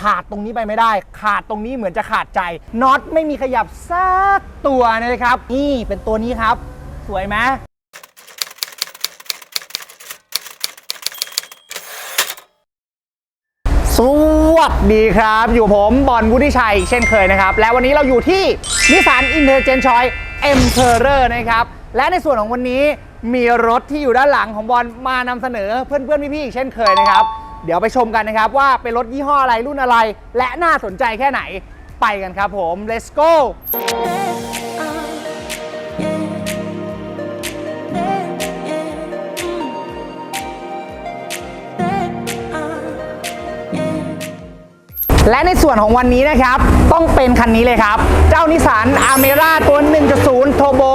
ขาดตรงนี้ไปไม่ได้ ขาดตรงนี้เหมือนจะขาดใจน็อตไม่มีขยับสักตัวนะครับ นี่เป็นตัวนี้ครับ สวยไหมสวัสดีครับ อยู่ผมบอลวุฒิชัยเช่นเคยนะครับ และวันนี้เราอยู่ที่นิสสันอินเ e อร์เจนชอยเอ็มเพอร์นะครับ และในส่วนของวันนี้มีรถที่อยู่ด้านหลังของบอลมานำเสนอเพื่อนๆพี่ๆอีกเช่นเคยนะครับ เดี๋ยวไปชมกันนะครับว่าเป็นรถยี่ห้ออะไรรุ่นอะไร และน่าสนใจแค่ไหนไปกันครับผม let's go และในส่วนของวันนี้นะครับ ต้องเป็นคันนี้เลยครับ เจ้านิสสันอาเมร่าตัว 1.0 Turbo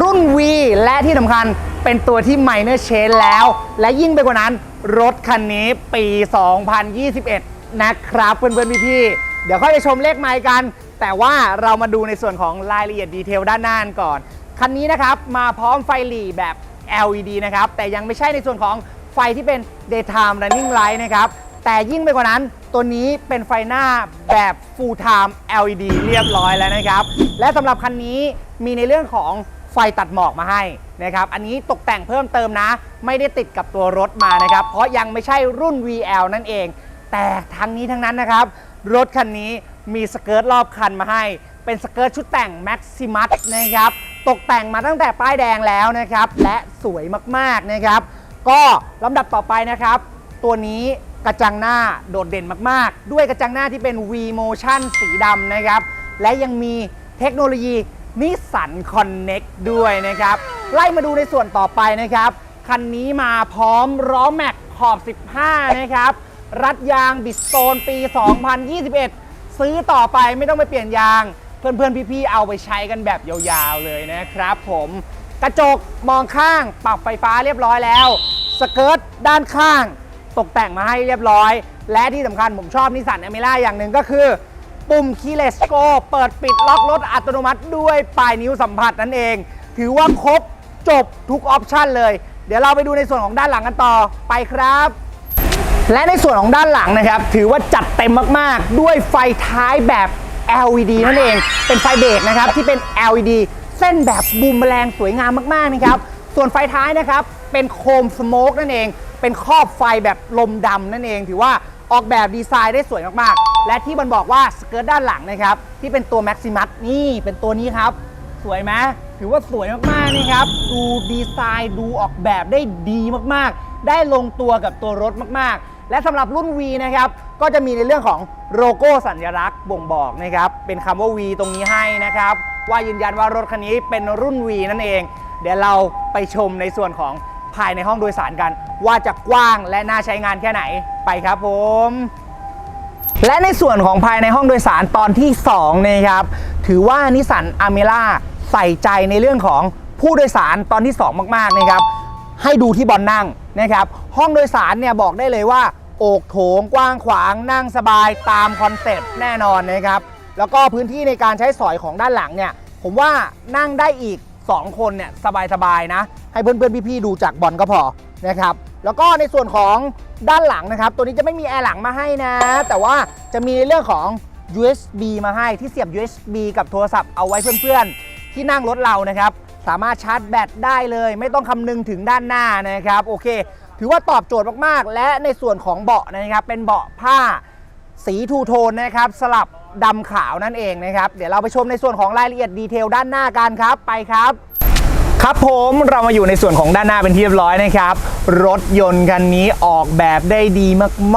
รุ่น V และที่สำคัญเป็นตัวที่ Minor Change แล้ว และยิ่งไปกว่านั้น รถคันนี้ปี 2021 นะครับ เพื่อนๆพี่ๆเดี๋ยวค่อยไปชมเลขไมค์กัน แต่ว่าเรามาดูในส่วนของรายละเอียดดีเทลด้านหน้ากันก่อน คันนี้นะครับ มาพร้อมไฟหลีแบบ LED นะครับ แต่ยังไม่ใช่ในส่วนของไฟที่เป็น daytime running light นะครับ แต่ยิ่งไปกว่านั้นตัวนี้เป็นไฟหน้าแบบ full time LED เรียบร้อยแล้วนะครับ และสำหรับคันนี้มีในเรื่องของ ไฟตัดหมอกมาให้นะครับ อันนี้ตกแต่งเพิ่มเติมนะ ไม่ได้ติดกับตัวรถมานะครับ เพราะยังไม่ใช่รุ่น VL นั่นเอง แต่ทั้งนี้ทั้งนั้นนะครับ รถคันนี้มีสเกิร์ตรอบคันมาให้ เป็นสเกิร์ตชุดแต่ง Maximus นะครับ ตกแต่งมาตั้งแต่ป้ายแดงแล้วนะครับ และสวยมากๆนะครับ ก็ลำดับต่อไปนะครับ ตัวนี้กระจังหน้าโดดเด่นมากๆ ด้วยกระจังหน้าที่เป็น V Motion สีดำนะครับ และยังมีเทคโนโลยี นิสสัน Connect ด้วยนะครับ ไล่มาดูในส่วนต่อไปนะครับ คันนี้มาพร้อมล้อแม็กขอบ 15 นะครับ รัดยางบิสโตนปี 2021 ซื้อต่อไปไม่ต้องไปเปลี่ยนยาง เพื่อนๆ พี่ๆ เอาไปใช้กันแบบยาวๆ เลยนะครับผมกระจกมองข้างปรับไฟฟ้าเรียบร้อยแล้ว สเกิร์ตด้านข้าง ตกแต่งมาให้เรียบร้อย และที่สำคัญผมชอบนิสสันอเมร่าอย่างหนึ่งก็คือ ปุ่มคีเลสโกเปิดปิดล็อกรถอัตโนมัติด้วยปลายนิ้วสัมผัสนั่นเอง ถือว่าครบจบทุกออปชันเลย เดี๋ยวเราไปดูในส่วนของด้านหลังกันต่อไปครับ และในส่วนของด้านหลังนะครับ ถือว่าจัดเต็มมากๆ ด้วยไฟท้ายแบบ LED นั่นเอง เป็นไฟเบรกนะครับที่เป็น LED เส้นแบบบูมแมลงสวยงามมากๆนะครับส่วนไฟท้ายนะครับเป็นโคมสโมกนั่นเอง เป็นครอบไฟแบบลมดำนั่นเอง ถือว่า ออกแบบดีไซน์ได้สวยมากๆ และที่มันบอกว่าสเกิร์ตด้านหลังนะครับ ที่เป็นตัว Maximus นี่เป็นตัวนี้ครับ สวยไหมถือว่าสวยมากๆนะครับ ดูดีไซน์ดูออกแบบได้ดีมากๆ ได้ลงตัวกับตัวรถมากๆ และสำหรับรุ่น V นะครับ ก็จะมีในเรื่องของโลโก้สัญลักษณ์บ่งบอกนะครับ เป็นคำว่า V ตรงนี้ให้นะครับ ว่ายืนยันว่ารถคันนี้เป็นรุ่น V นั่นเอง เดี๋ยวเราไปชมในส่วนของ ภายในห้องโดยสารกัน ว่าจะกว้างและน่าใช้งานแค่ไหนไปครับผมและในส่วนของภายในห้องโดยสารตอนที่2นะครับถือว่านิสสันอเมร่าใส่ใจในเรื่องของผู้โดยสารตอนที่ 2 มากๆนะครับให้ดูที่บอนนั่งนะครับห้องโดยสารเนี่ยบอกได้เลยว่า โอกโถงกว้างขวางนั่งสบายตามคอนเซ็ปต์แน่นอนนะครับแล้วก็พื้นที่ในการใช้สอยของด้านหลังเนี่ยผมว่านั่งได้อีก 2 คนเนี่ยสบายๆนะ ให้เพื่อนๆพี่ๆดูจากบอลก็พอนะครับแล้วก็ในส่วนของด้านหลังนะครับ ตัวนี้จะไม่มีแอร์หลังมาให้นะ แต่ว่าจะมีในเรื่องของ USB มาให้ที่เสียบ USB กับโทรศัพท์เอาไว้เพื่อนๆ ที่นั่งรถเรานะครับ สามารถชาร์จแบตได้เลย ไม่ต้องคำนึงถึงด้านหน้านะครับ โอเค ถือว่าตอบโจทย์มากๆ และในส่วนของเบาะนะครับ เป็นเบาะผ้าสีทูโทนนะครับ สลับ ดำขาวนั่นเองนะครับ เดี๋ยวเราไปชมในส่วนของรายละเอียดดีเทลด้านหน้ากันครับ ไปครับครับผมเรามาอยู่ในส่วนของด้านหน้าเป็นที่เรียบร้อยนะครับ รถยนต์คันนี้ออกแบบได้ดี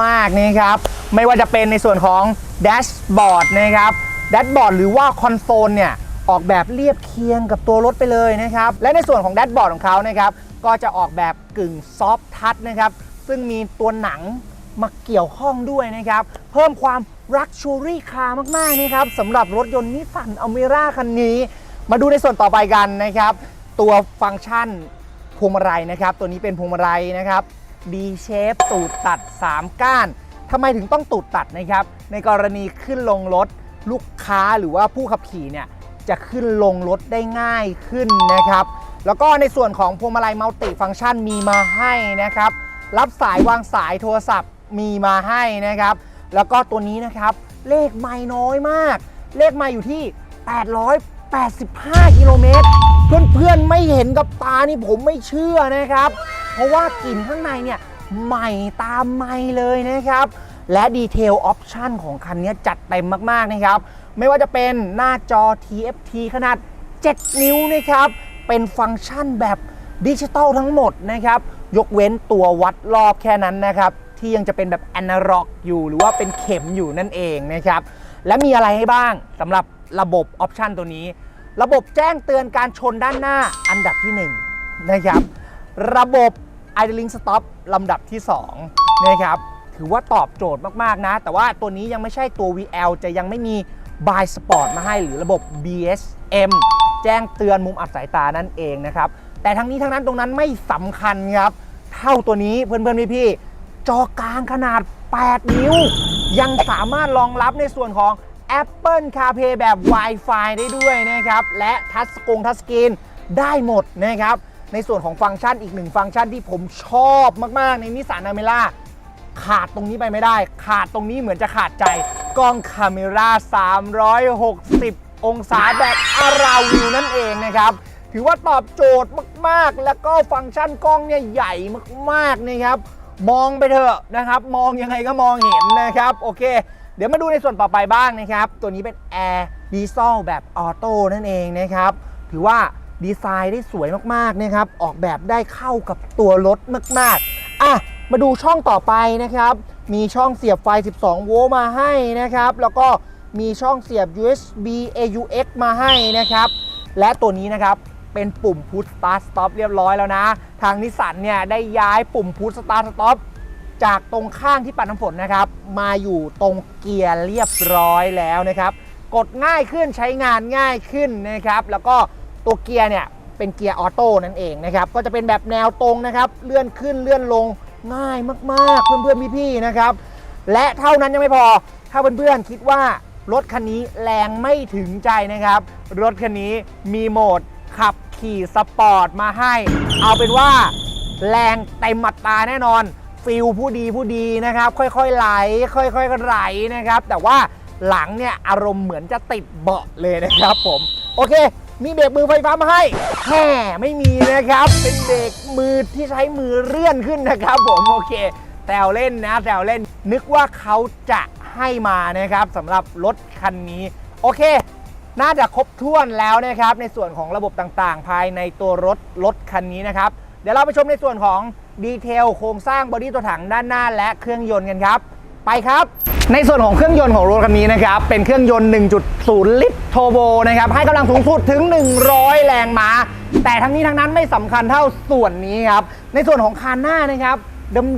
มากๆนะครับ ไม่ว่าจะเป็นในส่วนของแดชบอร์ดนะครับแดชบอร์ดหรือว่าคอนโซลเนี่ยออกแบบเรียบเคียงกับตัวรถไปเลยนะครับ และในส่วนของแดชบอร์ดของเขานะครับก็จะออกแบบกึ่งซอฟทัชนะครับซึ่งมีตัวหนังมาเกี่ยวข้องด้วยนะครับ เพิ่มความ รักชูรี่คาร์มาก ๆนะครับสำหรับรถยนต์นิสสันอเมร่าคันนี้ มาดูในส่วนต่อไปกันนะครับ ตัวฟังก์ชันพวงมาลัยนะครับ ตัวนี้เป็นพวงมาลัยนะครับ D shape ตูดตัด 3 ก้านทำไมถึงต้องตูดตัดนะครับ ในกรณีขึ้นลงรถลูกค้าหรือว่าผู้ขับขี่เนี่ยจะขึ้นลงรถได้ง่ายขึ้นนะครับ แล้วก็ในส่วนของพวงมาลัยมัลติฟังก์ชันมีมาให้นะครับ รับสายวางสายโทรศัพท์มีมาให้นะครับ แล้วก็ตัวนี้นะครับเลขไม่น้อยมาก เลขไม่อยู่ที่ 885 กิโลเมตร เพื่อนๆไม่เห็นกับตานี่ผมไม่เชื่อนะครับ เพราะว่ากลิ่นข้างในเนี่ยใหม่ตามไม่เลยนะครับ และดีเทลออปชันของคันนี้จัดเต็มมากๆนะครับ ไม่ว่าจะเป็นหน้าจอ TFT ขนาด 7 นิ้วนะครับ เป็นฟังก์ชันแบบดิจิตอลทั้งหมดนะครับ ยกเว้นตัววัดรอบแค่นั้นนะครับ ที่ยังจะเป็นแบบแอนาล็อกอยู่หรือว่าเป็นเข็มอยู่นั่นเองนะครับและมีอะไรให้บ้างสำหรับระบบออปชันตัวนี้ ระบบแจ้งเตือนการชนด้านหน้าอันดับที่1นะครับระบบ idling stop ลำดับที่2นะครับถือว่าตอบโจทย์มาก ๆ นะ แต่ว่าตัวนี้ยังไม่ใช่ตัว VL จะยังไม่มี by sport มาให้หรือระบบ BSM แจ้งเตือนมุมอับสายตานั่นเองนะครับแต่ทั้งนี้ทั้งนั้นตรงนั้นไม่สำคัญครับ เท่าตัวนี้เพื่อนๆพี่ๆ จอกลางขนาด 8 นิ้ว ยังสามารถรองรับในส่วนของ Apple CarPlay แบบ Wi-Fi ได้ด้วยนะครับ และทัชสกงทัชสกรีนได้หมดนะครับ ในส่วนของฟังก์ชันอีกหนึ่งฟังก์ชันที่ผมชอบมากๆ ในนิสสันอเมร่าขาดตรงนี้ไปไม่ได้ ขาดตรงนี้เหมือนจะขาดใจ กล้องคาเมรา360 องศาแบบอาราวิวนั่นเองนะครับ ถือว่าตอบโจทย์มากๆ แล้วก็ฟังก์ชันกล้องเนี่ยใหญ่มากๆนะครับ มองไปเถอะนะครับ มองยังไงก็มองเห็นนะครับโอเค เดี๋ยวมาดูในส่วนต่อไปบ้างนะครับ ตัวนี้เป็นแอร์ดีซลแบบออโต้นั่นเองนะครับ ถือว่าดีไซน์ได้สวยมากๆนะครับ ออกแบบได้เข้ากับตัวรถมากๆอะมาดูช่องต่อไปนะครับ มีช่องเสียบไฟ 12 โวลต์มาให้นะครับ แล้วก็มีช่องเสียบ USB AUX มาให้นะครับ และตัวนี้นะครับ เป็นปุ่ม Push Start Stop เรียบร้อยแล้วนะ ทางนิสสันเนี่ยได้ย้ายปุ่ม Push Start Stop จากตรงข้างที่ปัดน้ำฝนนะครับ มาอยู่ตรงเกียร์เรียบร้อยแล้วนะครับ กดง่ายขึ้นใช้งานง่ายขึ้นนะครับ แล้วก็ตัวเกียร์เนี่ยเป็นเกียร์ออโต้นั่นเองนะครับ ก็จะเป็นแบบแนวตรงนะครับ เลื่อนขึ้นเลื่อนลงง่ายมาก ๆ เพื่อนๆพี่ๆนะครับ และเท่านั้นยังไม่พอ ถ้าเพื่อนๆคิดว่ารถคันนี้แรงไม่ถึงใจนะครับ รถคันนี้มีโหมด ขับขี่สปอร์ตมาให้ เอาเป็นว่าแรงเต็มอัตราแน่นอน ฟิลผู้ดีผู้ดีนะครับ ค่อยๆไหล ค่อยๆไหลนะครับ แต่ว่าหลังเนี่ยอารมณ์เหมือนจะติดเบาะเลยนะครับผม โอเค มีเบรกมือไฟฟ้ามาให้แห่ไม่มีนะครับ เป็นเบรกมือที่ใช้มือเลื่อนขึ้นนะครับผมโอเคแซวเล่นนะแซวเล่น นึกว่าเขาจะให้มานะครับสำหรับรถคันนี้ โอเค น่าจะครบถ้วนแล้วนะครับในส่วนของระบบต่างๆ ภายในตัวรถรถคันนี้นะครับ เดี๋ยวเราไปชมในส่วนของดีเทลโครงสร้างบอดี้ตัวถังด้านหน้าและเครื่องยนต์กันครับ ไปครับ ในส่วนของเครื่องยนต์ของรถคันนี้นะครับ เป็นเครื่องยนต์ 1.0 ลิตรโทโบนะครับ ให้กำลังสูงสุดถึง 100 แรงม้า แต่ทั้งนี้ทั้งนั้นไม่สำคัญเท่าส่วนนี้ครับ ในส่วนของคานหน้านะครับ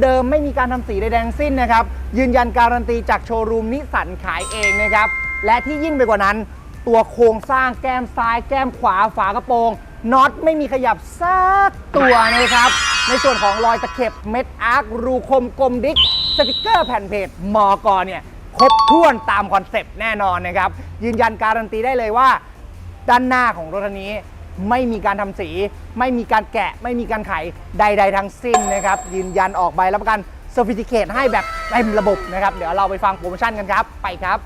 เดิมๆไม่มีการทำสีใดๆทั้งสิ้นนะครับ ยืนยันการันตีจากโชว์รูมนิสสันขายเองนะครับ และที่ยิ่งไปกว่านั้น ตัวโครงสร้างแก้มซ้าย แก้มขวาฝากระโปรงน็อตไม่มีขยับสักตัวนะครับ ในส่วนของรอยตะเข็บเม็ดอาร์ครูคมกลมดิกสติกเกอร์แผ่นเพจมอกอเนี่ยครบถ้วนตามคอนเซปต์แน่นอนนะครับ ยืนยันการันตีได้เลยว่า ด้านหน้าของรถคันนี้ไม่มีการทำสี ไม่มีการแกะ ไม่มีการไขใด ๆ ทั้งสิ้นนะครับ ยืนยันออกใบรับประกันเซอร์ติฟิเคตให้แบบเต็มระบบนะครับ เดี๋ยวเราไปฟังโปรโมชั่นกันครับ ไปครับ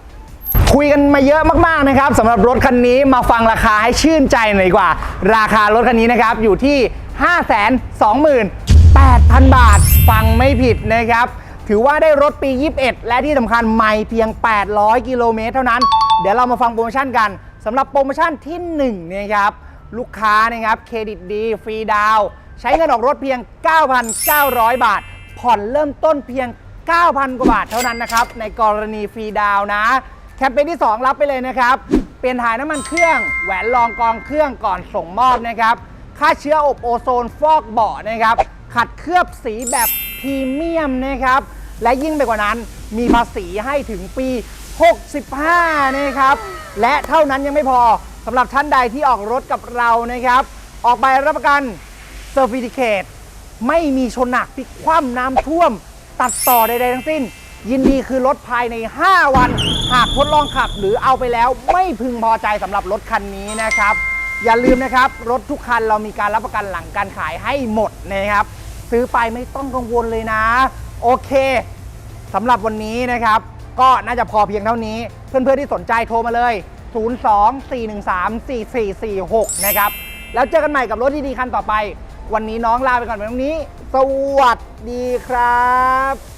คุยกันมาเยอะมากๆนะครับสำหรับรถคันนี้มาฟังราคาให้ชื่นใจหน่อยดีกว่า ราคารถคันนี้นะครับอยู่ที่ 528,000 บาท ฟังไม่ผิดนะครับ ถือว่าได้รถปี 21 และที่สำคัญใหม่เพียง 800 กิโลเมตรเท่านั้น เดี๋ยวเรามาฟังโปรโมชั่นกันสำหรับโปรโมชั่นที่1นะครับ ลูกค้านะครับเครดิตดี ฟรีดาว ใช้เงินออกรถเพียง 9,900 บาท ผ่อนเริ่มต้นเพียง 9,000 กว่าบาทเท่านั้นนะครับ ในกรณีฟรีดาวนะ แคมเปญที่ 2 รับไปเลยนะครับ เปลี่ยนถ่ายน้ำมันเครื่อง แหวนรองกองเครื่องก่อนส่งมอบนะครับ ค่าเชื้ออบโอโซนฟอกเบาะนะครับ ขัดเคลือบสีแบบพรีเมียมนะครับ และยิ่งไปกว่านั้นมีภาษีให้ถึงปี 65 นะครับ และเท่านั้นยังไม่พอสำหรับท่านใดที่ออกรถกับเรานะครับ ออกใบรับประกันเซอร์ฟิเคตไม่มีชนหนักพลิกคว่ำน้ำท่วม ตัดต่อใดๆทั้งสิ้น ยินดีคือรถภายใน 5 วัน หากทดลองขับหรือเอาไปแล้วไม่พึงพอใจสำหรับรถคันนี้นะครับ อย่าลืมนะครับ รถทุกคันเรามีการรับประกันหลังการขายให้หมดนะครับ ซื้อไปไม่ต้องกังวลเลยนะ โอเคสำหรับวันนี้นะครับ ก็น่าจะพอเพียงเท่านี้ เพื่อนๆที่สนใจโทรมาเลย 02-413-4446 นะครับ แล้วเจอกันใหม่กับรถดีๆคันต่อไป วันนี้น้องลาไปก่อนเป็นตรงนี้ สวัสดีครับ